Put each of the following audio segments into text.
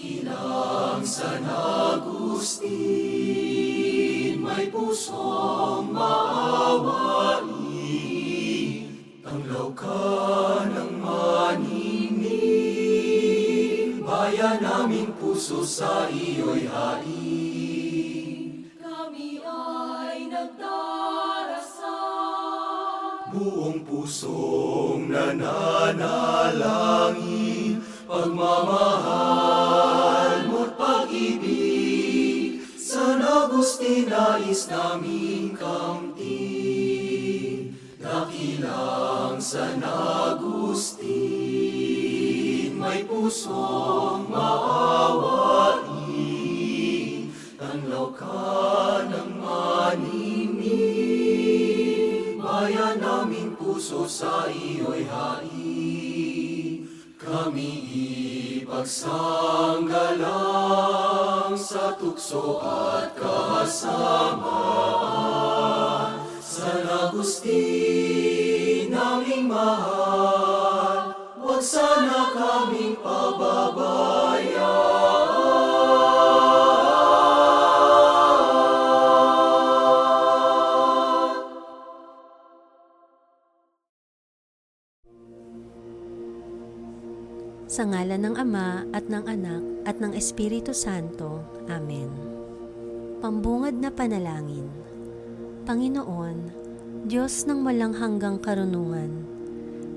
Ilang San Agustin, may pusong maawain, Tanglaw ka ng maningning, Bayan naming puso sa iyo'y hain. Kami ay nagdarasal. Buong pusong nananalangin, pagmamahal mo't pag-ibig, San Agustin nais naming kamtin. Dakilang San Agustin, may pusong maawain, Tanglaw ka ng maningning, Bayan naming puso sa iyo'y hain. Kami ipagsanggalang sa tukso at kasamaan. San Agustin, naming mahal, huwag sana kaming pababayaan. Sa ngala ng Ama at ng Anak at ng Espiritu Santo. Amen. Pambungad na panalangin. Panginoon, Diyos ng walang hanggang karunungan,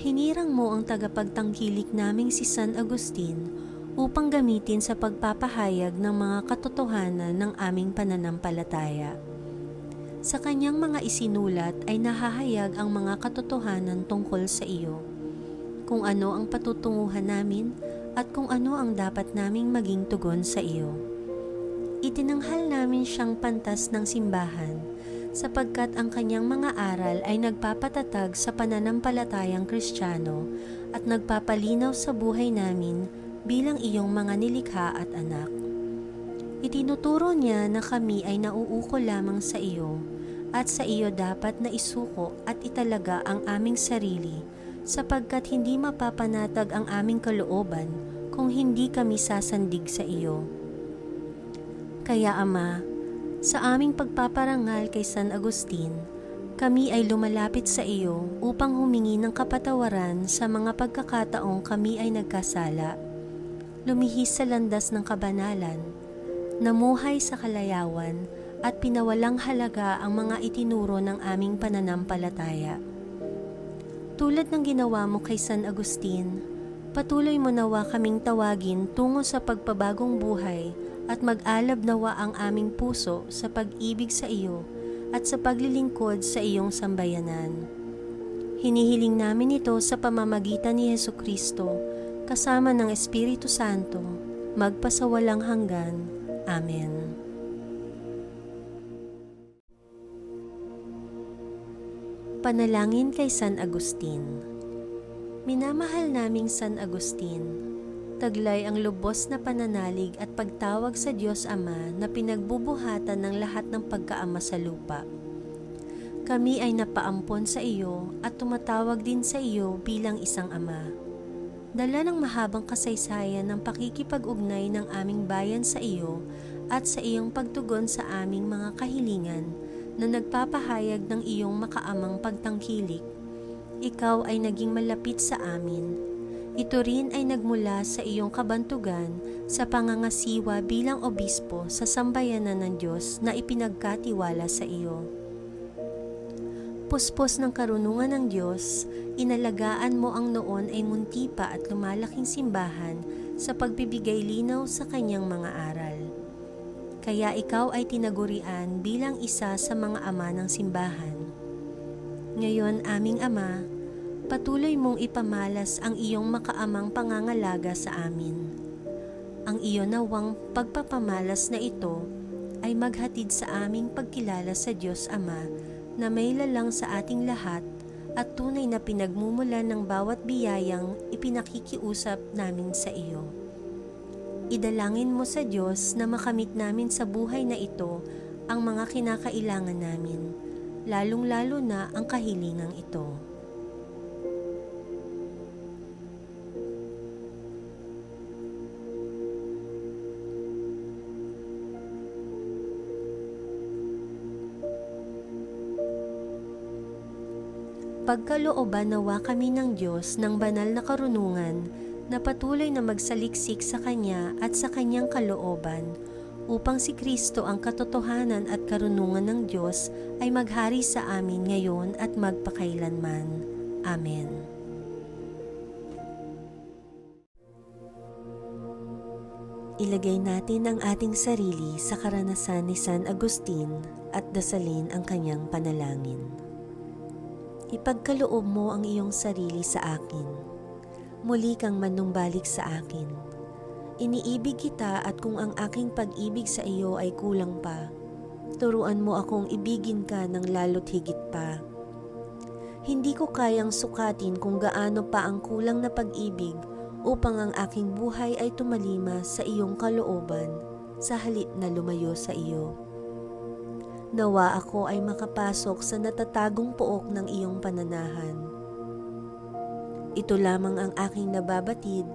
hinirang mo ang tagapagtangkilik naming si San Agustin upang gamitin sa pagpapahayag ng mga katotohanan ng aming pananampalataya. Sa kanyang mga isinulat ay nahahayag ang mga katotohanan tungkol sa iyo kung ano ang patutunguhan namin at kung ano ang dapat naming maging tugon sa iyo. Itinanghal namin siyang pantas ng simbahan sapagkat ang kanyang mga aral ay nagpapatatag sa pananampalatayang kristyano at nagpapalinaw sa buhay namin bilang iyong mga nilikha at anak. Itinuturo niya na kami ay nauuko lamang sa iyo at sa iyo dapat na isuko at italaga ang aming sarili sapagkat hindi mapapanatag ang aming kalooban kung hindi kami sasandig sa iyo. Kaya Ama, sa aming pagpaparangal kay San Agustin, kami ay lumalapit sa iyo upang humingi ng kapatawaran sa mga pagkakataong kami ay nagkasala, lumihis sa landas ng kabanalan, namuhay sa kalayawan, at pinawalang halaga ang mga itinuro ng aming pananampalataya. Tulad ng ginawa mo kay San Agustin, patuloy mo nawa kaming tawagin tungo sa pagpabagong buhay at mag-alab nawa ang aming puso sa pag-ibig sa iyo at sa paglilingkod sa iyong sambayanan. Hinihiling namin ito sa pamamagitan ni Yesu Kristo, kasama ng Espiritu Santo, magpasawalang hanggan. Amen. Panalangin kay San Agustin Minamahal naming San Agustin, taglay ang lubos na pananalig at pagtawag sa Diyos Ama na pinagbubuhatan ng lahat ng pagkaama sa lupa. Kami ay napaampon sa iyo at tumatawag din sa iyo bilang isang ama. Dala ng mahabang kasaysayan ng pakikipag-ugnay ng aming bayan sa iyo at sa iyong pagtugon sa aming mga kahilingan na nagpapahayag ng iyong makaamang pagtangkilik ikaw ay naging malapit sa amin. Ito rin ay nagmula sa iyong kabantugan sa pangangasiwa bilang obispo sa sambayanan ng Diyos na ipinagkatiwala sa iyo. Puspos ng karunungan ng Diyos, inalagaan mo ang noon ay munti pa at lumalaking simbahan sa pagbibigay linaw sa kanyang mga aral. Kaya ikaw ay tinagurian bilang isa sa mga ama ng simbahan. Ngayon, aming Ama, patuloy mong ipamalas ang iyong makaamang pangangalaga sa amin. Ang iyon nawang pagpapamalas na ito ay maghatid sa aming pagkilala sa Diyos Ama na may lalang sa ating lahat at tunay na pinagmumulan ng bawat biyayang ipinakikiusap namin sa iyo. Idalangin mo sa Diyos na makamit namin sa buhay na ito ang mga kinakailangan namin, lalong-lalo na ang kahilingang ito. pagkalooban nawa kami ng Diyos ng banal na karunungan na patuloy na magsaliksik sa Kanya at sa Kanyang kalooban upang si Kristo ang katotohanan at karunungan ng Diyos ay maghari sa amin ngayon at magpakailanman. Amen. Ilagay natin ang ating sarili sa karanasan ni San Agustin at dasalin ang kanyang panalangin. Ipagkaloob mo ang iyong sarili sa akin. Muli kang manumbalik sa akin. Iniibig kita at kung ang aking pag-ibig sa iyo ay kulang pa, turuan mo akong ibigin ka ng lalo't higit pa. Hindi ko kayang sukatin kung gaano pa ang kulang na pag-ibig upang ang aking buhay ay tumalima sa iyong kalooban sa halip na lumayo sa iyo. Nawa ako ay makapasok sa natatagong pook ng iyong pananahan. Ito lamang ang aking nababatid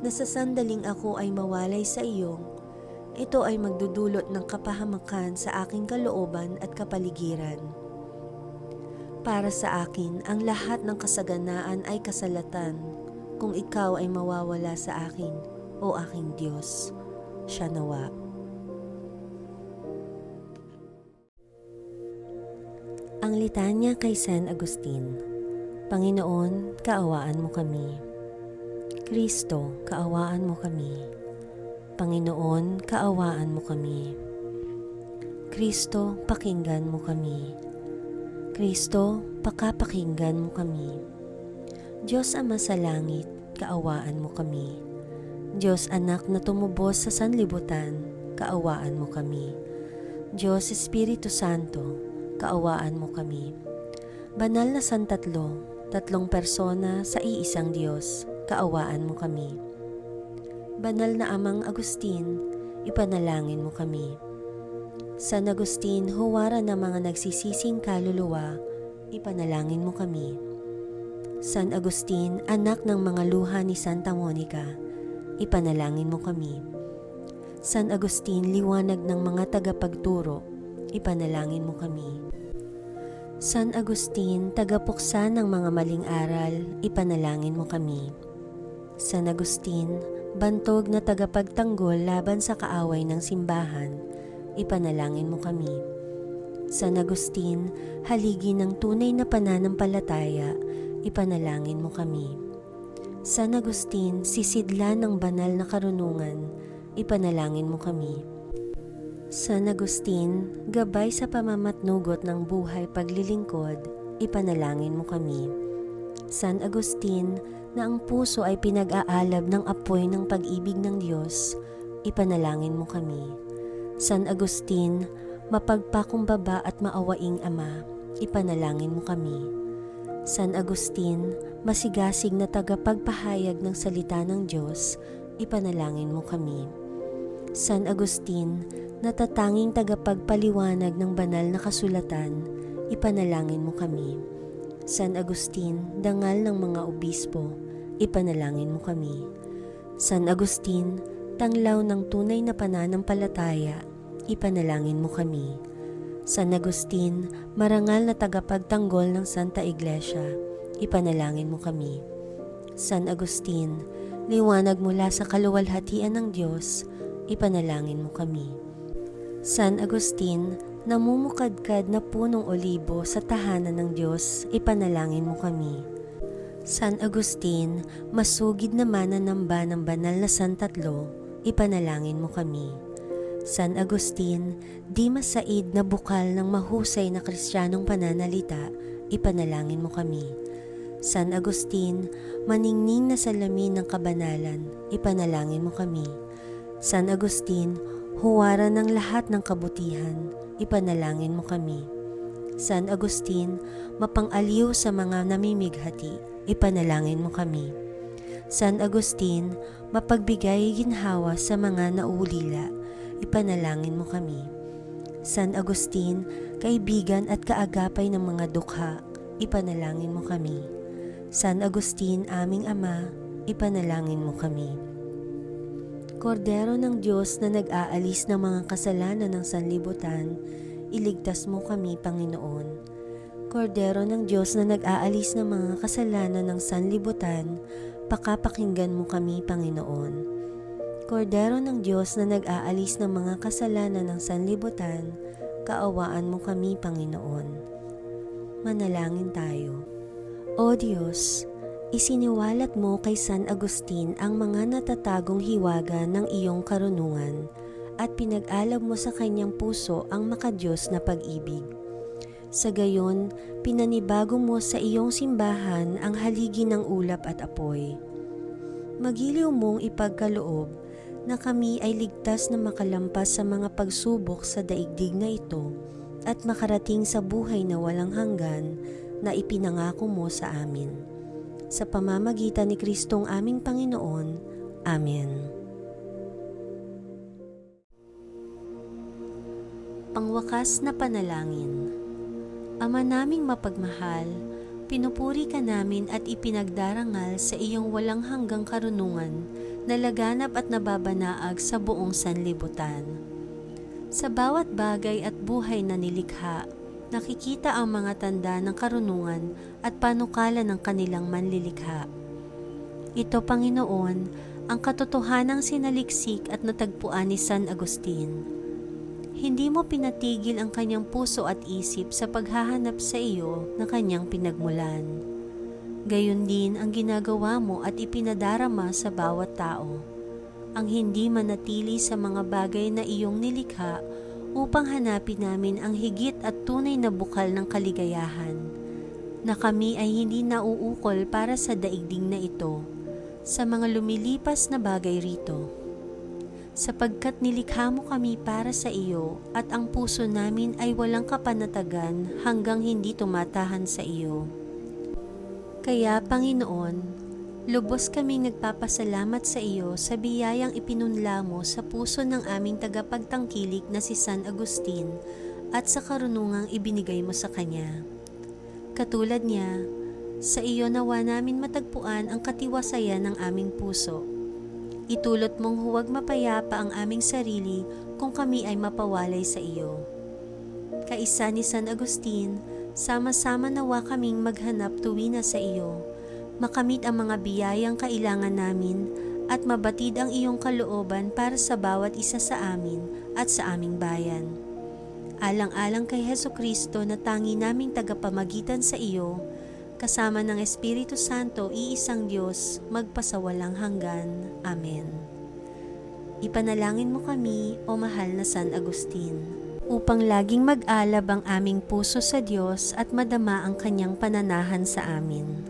na sa sandaling ako ay mawalay sa iyo, ito ay magdudulot ng kapahamakan sa aking kalooban at kapaligiran. Para sa akin, ang lahat ng kasaganaan ay kasalatan kung ikaw ay mawawala sa akin, o aking Diyos. Siya nawa. Ang litanya kay San Agustin Panginoon, kaawaan mo kami. Kristo, kaawaan mo kami. Panginoon, kaawaan mo kami. Kristo, pakinggan mo kami. Kristo, pakapakinggan mo kami. Diyos Ama sa langit, kaawaan mo kami. Diyos Anak na tumubos sa sanlibutan, kaawaan mo kami. Diyos Espiritu Santo, kaawaan mo kami. Banal na Santatlo, tatlong persona sa iisang Diyos, kaawaan mo kami. Banal na Amang Agustin, ipanalangin mo kami. San Agustin, huwara ng mga nagsisising kaluluwa, ipanalangin mo kami. San Agustin, anak ng mga luha ni Santa Monica, ipanalangin mo kami. San Agustin, liwanag ng mga tagapagturo, ipanalangin mo kami. San Agustin, tagapuksa ng mga maling aral, ipanalangin mo kami. San Agustin, bantog na tagapagtanggol laban sa kaaway ng simbahan, ipanalangin mo kami. San Agustin, haligi ng tunay na pananampalataya, ipanalangin mo kami. San Agustin, sisidla ng banal na karunungan, ipanalangin mo kami. San Agustin, gabay sa pamamatnugot ng buhay paglilingkod, ipanalangin mo kami. San Agustin, na ang puso ay pinag-aalab ng apoy ng pag-ibig ng Diyos, ipanalangin mo kami. San Agustin, mapagpakumbaba at maawaing Ama, ipanalangin mo kami. San Agustin, masigasig na tagapagpahayag ng salita ng Diyos, ipanalangin mo kami. San Agustin, natatanging tagapagpaliwanag ng banal na kasulatan, ipanalangin mo kami. San Agustin, dangal ng mga obispo, ipanalangin mo kami. San Agustin, tanglaw ng tunay na pananampalataya, ipanalangin mo kami. San Agustin, marangal na tagapagtanggol ng Santa Iglesia, ipanalangin mo kami. San Agustin, liwanag mula sa kaluwalhatian ng Diyos, ipanalangin mo kami. San Agustin, namumukadkad na punong olibo sa tahanan ng Diyos, ipanalangin mo kami. San Agustin, masugid na mananamba ng banal na santatlo, ipanalangin mo kami. San Agustin, di masaid na bukal ng mahusay na kristyanong pananalita, ipanalangin mo kami. San Agustin, maningning na salamin ng kabanalan, ipanalangin mo kami. San Agustin, huwara ng lahat ng kabutihan, ipanalangin mo kami. San Agustin, mapang-aliw sa mga namimighati, ipanalangin mo kami. San Agustin, mapagbigay ginhawa sa mga naulila, ipanalangin mo kami. San Agustin, kaibigan at kaagapay ng mga dukha, ipanalangin mo kami. San Agustin, aming Ama, ipanalangin mo kami. Kordero ng Diyos na nag-aalis ng mga kasalanan ng sanlibutan, iligtas mo kami, Panginoon. Kordero ng Diyos na nag-aalis ng mga kasalanan ng sanlibutan, pakapakinggan mo kami, Panginoon. Kordero ng Diyos na nag-aalis ng mga kasalanan ng sanlibutan, kaawaan mo kami, Panginoon. Manalangin tayo. O Diyos, isiniwalat mo kay San Agustin ang mga natatagong hiwaga ng iyong karunungan at pinag-alab mo sa kanyang puso ang makadiyos na pag-ibig. Sa gayon, pinanibago mo sa iyong simbahan ang haligi ng ulap at apoy. Magiliw mong ipagkaloob na kami ay ligtas na makalampas sa mga pagsubok sa daigdig na ito at makarating sa buhay na walang hanggan na ipinangako mo sa amin. Sa pamamagitan ni Kristong aming Panginoon. Amen. Pangwakas na panalangin Ama naming mapagmahal, pinupuri ka namin at ipinagdarangal sa iyong walang hanggang karunungan na laganap at nababanaag sa buong sanlibutan. Sa bawat bagay at buhay na nilikha, nakikita ang mga tanda ng karunungan at panukala ng kanilang manlilikha. Ito, Panginoon, ang katotohanang sinaliksik at natagpuan ni San Agustin. Hindi mo pinatigil ang kanyang puso at isip sa paghahanap sa iyo na kanyang pinagmulan. Gayon din ang ginagawa mo at ipinadarama sa bawat tao. Ang hindi manatili sa mga bagay na iyong nilikha upang hanapin namin ang higit at tunay na bukal ng kaligayahan. Na kami ay hindi nauukol para sa daigding na ito, sa mga lumilipas na bagay rito sapagkat nilikha mo kami para sa iyo at ang puso namin ay walang kapanatagan hanggang hindi tumatahan sa iyo. Kaya Panginoon, lubos kaming nagpapasalamat sa iyo sa biyayang ipinunla mo sa puso ng aming tagapagtangkilik na si San Agustin at sa karunungang ibinigay mo sa kanya. Katulad niya, sa iyo nawa namin matagpuan ang katiwasayan ng aming puso Itulot mong huwag mapayapa ang aming sarili kung kami ay mapawalay sa iyo. Kaisa ni San Agustin, sama-sama nawa kaming maghanap tuwi na sa iyo, makamit ang mga biyayang kailangan namin at mabatid ang iyong kalooban para sa bawat isa sa amin at sa aming bayan. Alang-alang kay Heso Kristo na tangi naming tagapamagitan sa iyo, kasama ng Espiritu Santo, iisang Diyos, magpasawalang hanggan. Amen. Ipanalangin mo kami, O mahal na San Agustin, upang laging mag-alab ang aming puso sa Diyos at madama ang kanyang pananahan sa amin.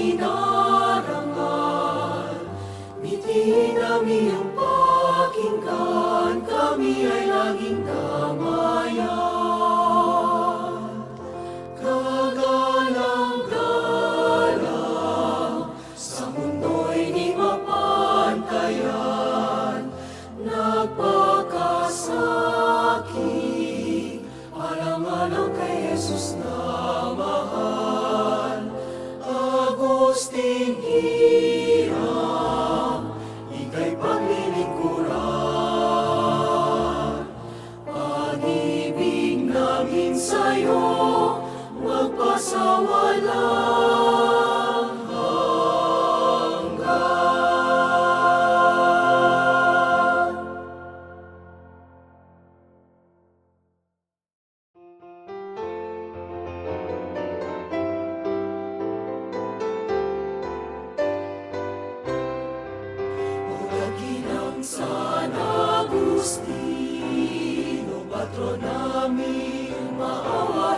Inarangal. Mitiin namin iyong pakinggan, kami ay laging damayan. Kagalang-galang, sa mundo'y di mapantayan, nagpakasakit, alang-alang kay Jesus na mahal. Agustin Gusto naming maawa